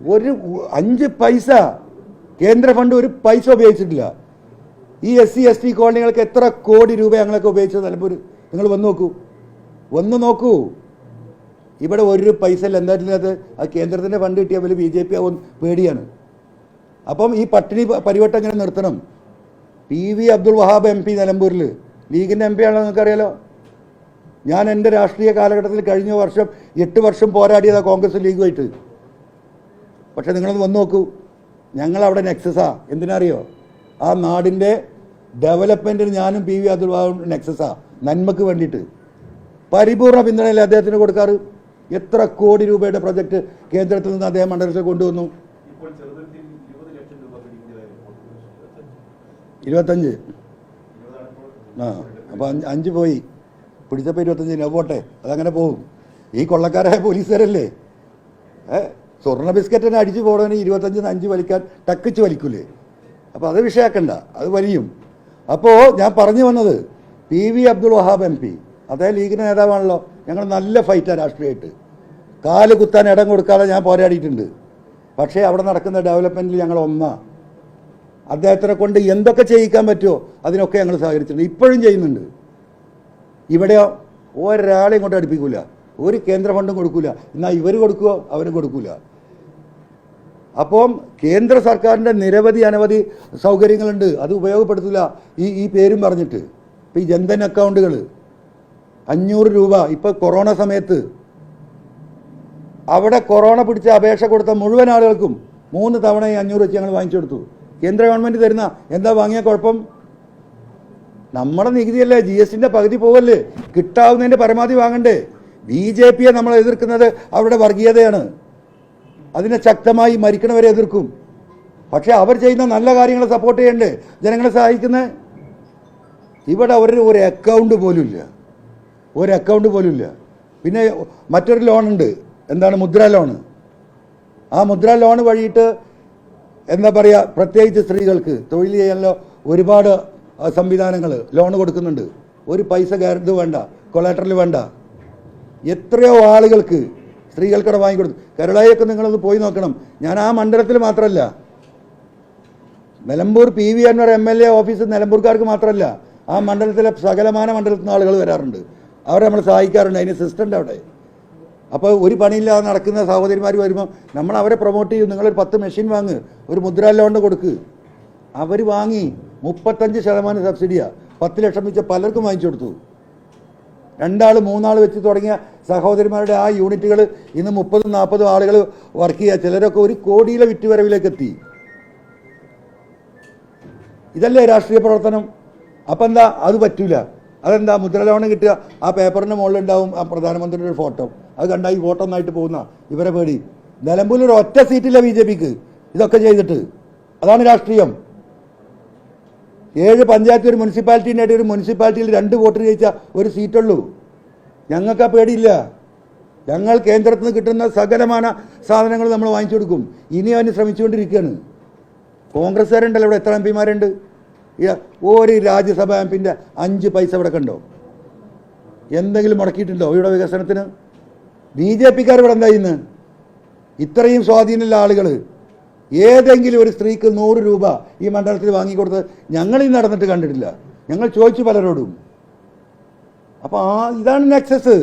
ഒരു അഞ്ച് പൈസ കേന്ദ്ര ഫണ്ട് ഒരു പൈസ ഉപയോഗിച്ചിട്ടില്ല. ഈ എസ് സി എസ് ടി കോളനികൾക്ക് എത്ര കോടി രൂപ ഞങ്ങളൊക്കെ ഉപയോഗിച്ചത്? നിലമ്പൂർ നിങ്ങൾ വന്ന് നോക്കൂ. വന്ന് നോക്കൂ. ഇവിടെ ഒരു പൈസ ഇല്ല. എന്തായിട്ടില്ലാത്ത ആ കേന്ദ്രത്തിന്റെ ഫണ്ട് കിട്ടിയാൽ വലിയ ബി ജെ പി ആവും പേടിയാണ്. അപ്പം ഈ പട്ടിണി പരിവട്ടം ഇങ്ങനെ നിർത്തണം? P V Abdul Wahab M P നിലമ്പൂരിൽ ലീഗിന്റെ എം പി ആണോ നിങ്ങൾക്കറിയാലോ? ഞാൻ എന്റെ രാഷ്ട്രീയ കാലഘട്ടത്തിൽ കഴിഞ്ഞ വർഷം എട്ട് വർഷം പോരാടിയതാണ് കോൺഗ്രസ് ലീഗുമായിട്ട്. പക്ഷെ നിങ്ങളത് വന്ന് നോക്കൂ. ഞങ്ങളവിടെ നെക്സസാ. എന്തിനറിയോ? ആ നാടിന്റെ ഡെവലപ്മെന്റിന് ഞാനും പി വി വഹാബും നെക്സസാ. നന്മക്ക് വേണ്ടിയിട്ട്. പരിപൂർണ പിന്തുണയല്ലേ അദ്ദേഹത്തിന് കൊടുക്കാറ്? എത്ര കോടി രൂപയുടെ പ്രൊജക്റ്റ് കേന്ദ്രത്തിൽ നിന്ന് അദ്ദേഹം മണ്ഡലത്തിൽ കൊണ്ടുവന്നു? ഇരുപത്തഞ്ച്. ആ അപ്പോൾ അഞ്ച് അഞ്ച് പോയി. പിടിച്ചപ്പോൾ ഇരുപത്തഞ്ചിന്. പോട്ടെ അതങ്ങനെ പോകും. ഈ കൊള്ളക്കാരായ പോലീസുകാരല്ലേ? ഏ? സ്വർണ ബിസ്ക്കറ്റിനെ അടിച്ചു പോകണമെങ്കിൽ ഇരുപത്തഞ്ചിന് അഞ്ച് വലിക്കാൻ ടക്കിച്ച് വലിക്കൂലേ? അപ്പോൾ അത് വിഷയാക്കണ്ട അത് വലിയും. അപ്പോൾ ഞാൻ പറഞ്ഞു വന്നത് P V Abdul Wahab M P അദ്ദേഹം ലീഗിന്റെ നേതാവാണല്ലോ ഞങ്ങൾ നല്ല ഫൈറ്റാണ് രാഷ്ട്രീയമായിട്ട് കാൽ കുത്താൻ ഇടം കൊടുക്കാതെ ഞാൻ പോരാടിയിട്ടുണ്ട്. പക്ഷേ അവിടെ നടക്കുന്ന ഡെവലപ്മെന്റിൽ ഞങ്ങൾ ഒന്നാ. അദ്ദേഹത്തിനെ കൊണ്ട് എന്തൊക്കെ ചെയ്യിക്കാൻ പറ്റുമോ അതിനൊക്കെ ഞങ്ങൾ സഹകരിച്ചിട്ടുണ്ട്. ഇപ്പോഴും ചെയ്യുന്നുണ്ട്. ഇവിടെയോ ഒരാളെയും കൊണ്ട് അടുപ്പിക്കൂല ഒരു കേന്ദ്ര ഫണ്ടും കൊടുക്കൂല. എന്നാൽ ഇവർ കൊടുക്കുമോ അവരും കൊടുക്കൂല. അപ്പം കേന്ദ്ര സർക്കാരിന്റെ നിരവധി അനവധി സൗകര്യങ്ങളുണ്ട്. അത് ഉപയോഗപ്പെടുത്തില്ല ഈ ഈ പേരും പറഞ്ഞിട്ട്. ഇപ്പം ഈ ജൻധൻ അക്കൗണ്ടുകൾ അഞ്ഞൂറ് രൂപ. ഇപ്പോൾ കൊറോണ സമയത്ത് അവിടെ കൊറോണ പിടിച്ച അപേക്ഷ കൊടുത്ത മുഴുവൻ ആളുകൾക്കും മൂന്ന് തവണ ഈ അഞ്ഞൂറ് വെച്ച് ഞങ്ങൾ വാങ്ങിച്ചു കൊടുത്തു. കേന്ദ്ര ഗവൺമെന്റ് തരുന്ന എന്താ വാങ്ങിയ കുഴപ്പം? നമ്മുടെ നികുതിയല്ലേ? ജി എസ് ടിന്റെ പകുതി പോവല്ലേ? കിട്ടാവുന്നതിന്റെ പരമാവധി വാങ്ങണ്ടേ? ബി ജെ പിയെ നമ്മൾ എതിർക്കുന്നത് അവരുടെ വർഗീയതയാണ്. അതിനെ ശക്തമായി മരിക്കണവരെ എതിർക്കും. പക്ഷെ അവർ ചെയ്യുന്ന നല്ല കാര്യങ്ങളെ സപ്പോർട്ട് ചെയ്യണ്ടേ. ജനങ്ങളെ സഹായിക്കുന്നത് ഇവിടെ അവരുടെ ഒരു അക്കൗണ്ട് പോലും ഇല്ല. ഒരു അക്കൗണ്ട് പോലും ഇല്ല. പിന്നെ മറ്റൊരു ലോണുണ്ട് എന്താണ് മുദ്ര ലോണ് ആ മുദ്ര ലോൺ വഴിയിട്ട് എന്താ പറയുക പ്രത്യേകിച്ച് സ്ത്രീകൾക്ക് തൊഴിൽ ചെയ്യാനുള്ള ഒരുപാട് സംവിധാനങ്ങൾ ലോൺ കൊടുക്കുന്നുണ്ട്. ഒരു പൈസ ഗ്യാരണ്ടി വേണ്ട കൊളാട്രൽ വേണ്ട. എത്രയോ ആളുകൾക്ക് സ്ത്രീകൾക്കടെ വാങ്ങിക്കൊടുത്തു. കേരളയൊക്കെ നിങ്ങളൊന്ന് പോയി നോക്കണം. ഞാൻ ആ മണ്ഡലത്തിൽ മാത്രമല്ല. Nilambur P V Anvar M L A office നിലമ്പൂർക്കാർക്ക് മാത്രമല്ല ആ മണ്ഡലത്തിലെ സകലമാന മണ്ഡലത്തിൽ നിന്ന് ആളുകൾ വരാറുണ്ട്. അവരെ നമ്മൾ സഹായിക്കാറുണ്ട്. അതിന് സിസ്റ്റന്റ് അവിടെ. അപ്പോൾ ഒരു പണിയില്ലാതെ നടക്കുന്ന സഹോദരിമാർ വരുമ്പോൾ നമ്മൾ അവരെ പ്രൊമോട്ട് ചെയ്യും. നിങ്ങളൊരു പത്ത് മെഷീൻ വാങ്ങ്. ഒരു മുദ്ര ലോണ്ട് കൊടുക്ക്. അവർ വാങ്ങി മുപ്പത്തഞ്ച് ശതമാനം സബ്സിഡിയാണ് പത്ത് ലക്ഷം വെച്ച പലർക്കും വാങ്ങിച്ചു കൊടുത്തു. രണ്ടാൾ മൂന്നാൾ വെച്ച് തുടങ്ങിയ സഹോദരിമാരുടെ ആ യൂണിറ്റുകൾ ഇന്ന് മുപ്പതും നാൽപ്പതും ആളുകൾ വർക്ക് ചെയ്യുക. ചിലരൊക്കെ ഒരു കോടിയിലെ വിറ്റുവരവിലേക്ക് എത്തി ഇതല്ലേ രാഷ്ട്രീയ പ്രവർത്തനം? അപ്പം എന്താ? അത് പറ്റൂല. അതെന്താ? മുദ്ര ലോണ് കിട്ടുക ആ പേപ്പറിന്റെ മുകളിലുണ്ടാവും ആ പ്രധാനമന്ത്രിയുടെ ഫോട്ടോ. അത് കണ്ടാൽ ഈ ഫോട്ടോ ഒന്നായിട്ട് പോകുന്ന ഇവരെ പേടി. നിലമ്പൂരിൽ ഒരു ഒറ്റ സീറ്റില്ല ബി ജെ പിക്ക്. ഇതൊക്കെ ചെയ്തിട്ട്. അതാണ് രാഷ്ട്രീയം. ഏഴ് പഞ്ചായത്ത് ഒരു മുനിസിപ്പാലിറ്റീന്റെ ഒരു മുനിസിപ്പാലിറ്റിയിൽ രണ്ട് വോട്ട് ജയിച്ച ഒരു സീറ്റുള്ളൂ. ഞങ്ങൾക്ക് ആ പേടിയില്ല. ഞങ്ങൾ കേന്ദ്രത്തിൽ നിന്ന് കിട്ടുന്ന സകലമാന സാധനങ്ങൾ നമ്മൾ വാങ്ങിച്ചു കൊടുക്കും ഇനി അവന് ശ്രമിച്ചുകൊണ്ടിരിക്കുകയാണ്. കോൺഗ്രസ്സുകാരുണ്ടല്ലോ ഇവിടെ എത്ര എം പിമാരുണ്ട്? ഒരു രാജ്യസഭ എം പിന്റെ അഞ്ച് പൈസ ഇവിടെ കണ്ടോ? എന്തെങ്കിലും മുടക്കിയിട്ടുണ്ടോ ഇവിടെ വികസനത്തിന്? ബി ജെ പിക്കാർ ഇവിടെ എന്താ ഇന്ന് ഇത്രയും സ്വാധീനമുള്ള ആളുകൾ ഏതെങ്കിലും ഒരു സ്ത്രീക്ക് നൂറ് രൂപ ഈ മണ്ഡലത്തിൽ വാങ്ങിക്കൊടുത്ത് ഞങ്ങൾ ഈ നടന്നിട്ട് കണ്ടിട്ടില്ല. ഞങ്ങൾ ചോദിച്ചു പലരോടും. അപ്പോൾ ആ ഇതാണ് നെക്സസ്.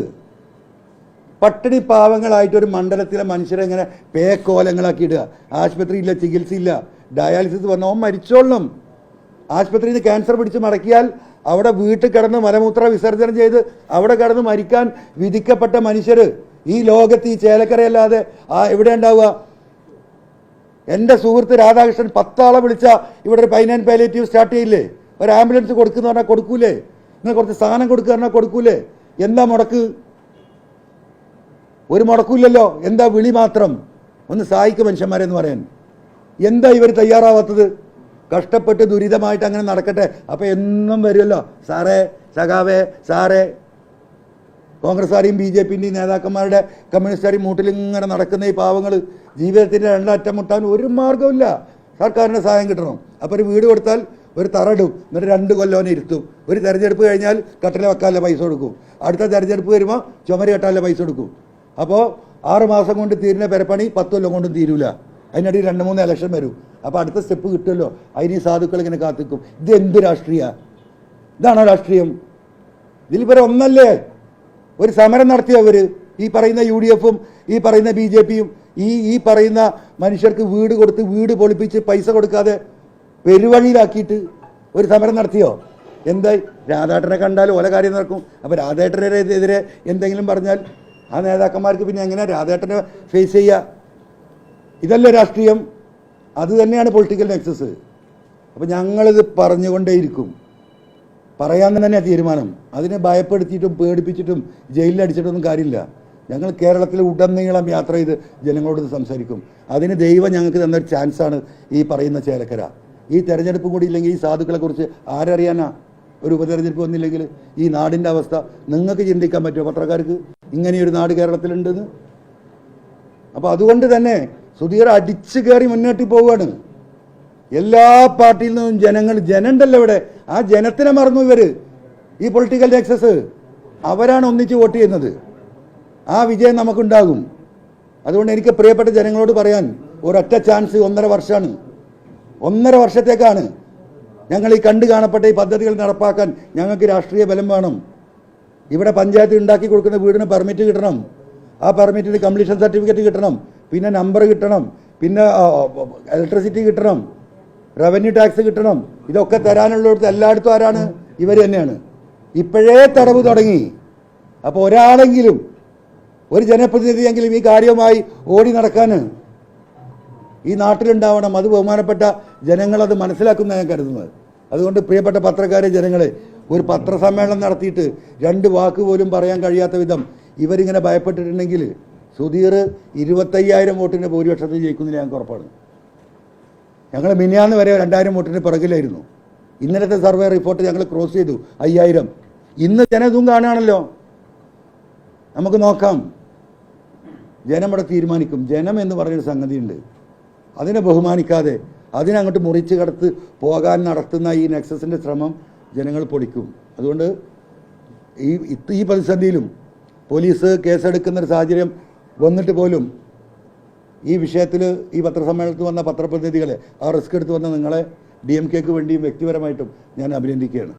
പട്ടിണി പാവങ്ങളായിട്ട് ഒരു മണ്ഡലത്തിലെ മനുഷ്യരെ ഇങ്ങനെ പേക്കോലങ്ങളാക്കി ഇടുക ആശുപത്രിയില്ല ചികിത്സയില്ല. ഡയാലിസിസ് വന്ന മരിച്ചോളണം. ആശുപത്രിയിൽ നിന്ന് ക്യാൻസർ പിടിച്ച് മടക്കിയാൽ അവിടെ വീട്ടിൽ കിടന്ന് മലമൂത്ര വിസർജനം ചെയ്ത് അവിടെ കിടന്ന് മരിക്കാൻ വിധിക്കപ്പെട്ട മനുഷ്യർ ഈ ലോകത്ത് ഈ ചേലക്കരയല്ലാതെ ആ എവിടെ ഉണ്ടാവുക? എന്റെ സുഹൃത്ത് രാധാകൃഷ്ണൻ പത്താളെ വിളിച്ച ഇവിടെ ഒരു പൈനാൻ പാലേറ്റീവ് സ്റ്റാർട്ട് ചെയ്യില്ലേ? ഒരു ആംബുലൻസ് കൊടുക്കുന്ന പറഞ്ഞാൽ കൊടുക്കൂലേ? നിങ്ങൾ കുറച്ച് സാധനം കൊടുക്കുക പറഞ്ഞാൽ കൊടുക്കൂലേ? എന്താ മുടക്ക്? ഒരു മുടക്കൂല്ലല്ലോ. എന്താ വിളി മാത്രം? ഒന്ന് സഹായിക്കും മനുഷ്യന്മാരെ എന്ന് പറയാൻ. എന്താ ഇവർ തയ്യാറാവാത്തത്? കഷ്ടപ്പെട്ട് ദുരിതമായിട്ട് അങ്ങനെ നടക്കട്ടെ. അപ്പോൾ എന്നും വരുമല്ലോ. സാറേ സഖാവേ സാറേ. കോൺഗ്രസ്സുകാരെയും ബി ജെ പിന്റെയും നേതാക്കന്മാരുടെ കമ്മ്യൂണിസ്റ്റുകാരെയും മൂട്ടിലിങ്ങനെ നടക്കുന്ന ഈ പാവങ്ങൾ ജീവിതത്തിന്റെ രണ്ടറ്റം മുട്ടാൻ ഒരു മാർഗമില്ല സർക്കാരിന്റെ സഹായം കിട്ടണം. അപ്പോൾ ഒരു വീട് കൊടുത്താൽ ഒരു തറടും എന്നിട്ട് രണ്ട് കൊല്ലവനെ ഇരുത്തും. ഒരു തെരഞ്ഞെടുപ്പ് കഴിഞ്ഞാൽ കട്ടില വെക്കാനുള്ള പൈസ കൊടുക്കും. അടുത്ത തെരഞ്ഞെടുപ്പ് വരുമ്പോൾ ചുമര് കെട്ടാനുള്ള പൈസ കൊടുക്കും. അപ്പോൾ ആറ് മാസം കൊണ്ട് തീരുന്ന പെരപ്പണി പത്ത് കൊല്ലം കൊണ്ടും തീരൂല. അതിനിടയിൽ രണ്ട് മൂന്ന് ഇലക്ഷൻ വരും. അപ്പോൾ അടുത്ത സ്റ്റെപ്പ് കിട്ടുമല്ലോ. അതിന് ഈ സാധുക്കൾ ഇങ്ങനെ കാത്തിക്കും. ഇത് എന്ത് രാഷ്ട്രീയ? ഇതാണോ രാഷ്ട്രീയം? ഇതിലിവരെ ഒന്നല്ലേ? ഒരു സമരം നടത്തിയവർ ഈ പറയുന്ന യു ഡി എഫും ഈ പറയുന്ന ബി ജെ പിയും ഈ ഈ പറയുന്ന മനുഷ്യർക്ക് വീട് കൊടുത്ത് വീട് പൊളിപ്പിച്ച് പൈസ കൊടുക്കാതെ പെരുവഴിയിലാക്കിയിട്ട് ഒരു സമരം നടത്തിയോ? എന്തായി രാധാട്ടനെ കണ്ടാൽ ഓല കാര്യം നടക്കും. അപ്പോൾ രാധേട്ടനെതിരെ എന്തെങ്കിലും പറഞ്ഞാൽ ആ നേതാക്കന്മാർക്ക് പിന്നെ എങ്ങനെ രാധേട്ടനെ ഫേസ് ചെയ്യുക ഇതല്ല രാഷ്ട്രീയം. അത് തന്നെയാണ് പൊളിറ്റിക്കൽ നെക്സസ് അപ്പോൾ ഞങ്ങളിത് പറഞ്ഞുകൊണ്ടേയിരിക്കും. പറയാൻ തന്നെയാണ് തീരുമാനം. അതിനെ ഭയപ്പെടുത്തിയിട്ടും പേടിപ്പിച്ചിട്ടും ജയിലിലടിച്ചിട്ടൊന്നും കാര്യമില്ല. ഞങ്ങൾ കേരളത്തിൽ ഉടനീളം യാത്ര ചെയ്ത് ജനങ്ങളോട് സംസാരിക്കും. അതിന് ദൈവം ഞങ്ങൾക്ക് തന്നൊരു ചാൻസാണ് ഈ പറയുന്ന ചേലക്കര. ഈ തെരഞ്ഞെടുപ്പും കൂടി ഇല്ലെങ്കിൽ ഈ സാധുക്കളെക്കുറിച്ച് ആരറിയാനാ? ഒരു ഉപതെരഞ്ഞെടുപ്പ് വന്നില്ലെങ്കിൽ ഈ നാടിന്റെ അവസ്ഥ നിങ്ങൾക്ക് ചിന്തിക്കാൻ പറ്റുമോ? പത്രക്കാർക്ക് ഇങ്ങനെയൊരു നാട് കേരളത്തിലുണ്ടെന്ന്? അപ്പോൾ അതുകൊണ്ട് തന്നെ സുധീർ അടിച്ചു കയറി മുന്നോട്ട് പോവുകയാണ്. എല്ലാ പാർട്ടിയിൽ നിന്നും ജനങ്ങൾ ജനണ്ടല്ലോ ഇവിടെ. ആ ജനത്തിനെ മറന്നു ഇവർ. ഈ പൊളിറ്റിക്കൽ നെക്സസ് അവരാണ് ഒന്നിച്ച് വോട്ട് ചെയ്യുന്നത്. ആ വിജയം നമുക്കുണ്ടാകും. അതുകൊണ്ട് എനിക്ക് പ്രിയപ്പെട്ട ജനങ്ങളോട് പറയാൻ ഒരൊറ്റ ചാൻസ് ഒന്നര വർഷമാണ്. ഒന്നര വർഷത്തേക്കാണ് ഞങ്ങൾ ഈ കണ്ടു കാണപ്പെട്ട ഈ പദ്ധതികൾ നടപ്പാക്കാൻ ഞങ്ങൾക്ക് രാഷ്ട്രീയ ബലം വേണം. ഇവിടെ പഞ്ചായത്ത് ഉണ്ടാക്കി കൊടുക്കുന്ന വീടിന് പെർമിറ്റ് കിട്ടണം. ആ പെർമിറ്റിന് കംപ്ലീഷൻ സർട്ടിഫിക്കറ്റ് കിട്ടണം. പിന്നെ നമ്പർ കിട്ടണം. പിന്നെ ഇലക്ട്രിസിറ്റി കിട്ടണം. റവന്യൂ ടാക്സ് കിട്ടണം. ഇതൊക്കെ തരാനുള്ളിടത്ത് എല്ലായിടത്തും ആരാണ്? ഇവർ തന്നെയാണ്. ഇപ്പോഴേ തടവ് തുടങ്ങി. അപ്പോൾ ഒരാളെങ്കിലും ഒരു ജനപ്രതിനിധിയെങ്കിലും ഈ കാര്യവുമായി ഓടി നടക്കാൻ ഈ നാട്ടിലുണ്ടാവണം. അത് ബഹുമാനപ്പെട്ട ജനങ്ങളത് മനസ്സിലാക്കുന്ന ഞാൻ കരുതുന്നത്. അതുകൊണ്ട് പ്രിയപ്പെട്ട പത്രക്കാരെ ജനങ്ങളെ ഒരു പത്രസമ്മേളനം നടത്തിയിട്ട് രണ്ട് വാക്ക് പോലും പറയാൻ കഴിയാത്ത വിധം ഇവരിങ്ങനെ ഭയപ്പെട്ടിട്ടുണ്ടെങ്കിൽ സുധീർ ഇരുപത്തയ്യായിരം വോട്ടിന്റെ ഭൂരിപക്ഷത്തിൽ ജയിക്കുന്നതിന് ഞാൻ ഉറപ്പാണ്. ഞങ്ങൾ മിനിയാന്ന് വരെ രണ്ടായിരം വോട്ടിന് പിറകിലായിരുന്നു. ഇന്നലത്തെ സർവേ റിപ്പോർട്ട് ഞങ്ങൾ ക്രോസ് ചെയ്തു. അയ്യായിരം. ഇന്ന് ജനം ഇതും കാണുകയാണല്ലോ നമുക്ക് നോക്കാം. ജനം ഇവിടെ തീരുമാനിക്കും. ജനം എന്ന് പറഞ്ഞൊരു സംഗതിയുണ്ട്. അതിനെ ബഹുമാനിക്കാതെ അതിനങ്ങോട്ട് മുറിച്ച് കടത്ത് പോകാൻ നടത്തുന്ന ഈ നെക്സസിന്റെ ശ്രമം ജനങ്ങൾ പൊളിക്കും. അതുകൊണ്ട് ഈ ഈ പ്രതിസന്ധിയിലും പോലീസ് കേസെടുക്കുന്ന ഒരു സാഹചര്യം വന്നിട്ട് പോലും ഈ വിഷയത്തിൽ ഈ പത്രസമ്മേളനത്തിൽ വന്ന പത്രപ്രതിനിധികളെ ആ റിസ്ക് എടുത്ത് വന്ന നിങ്ങളെ ഡി എം കെക്ക് വേണ്ടിയും വ്യക്തിപരമായിട്ടും ഞാൻ അഭിനന്ദിക്കുകയാണ്.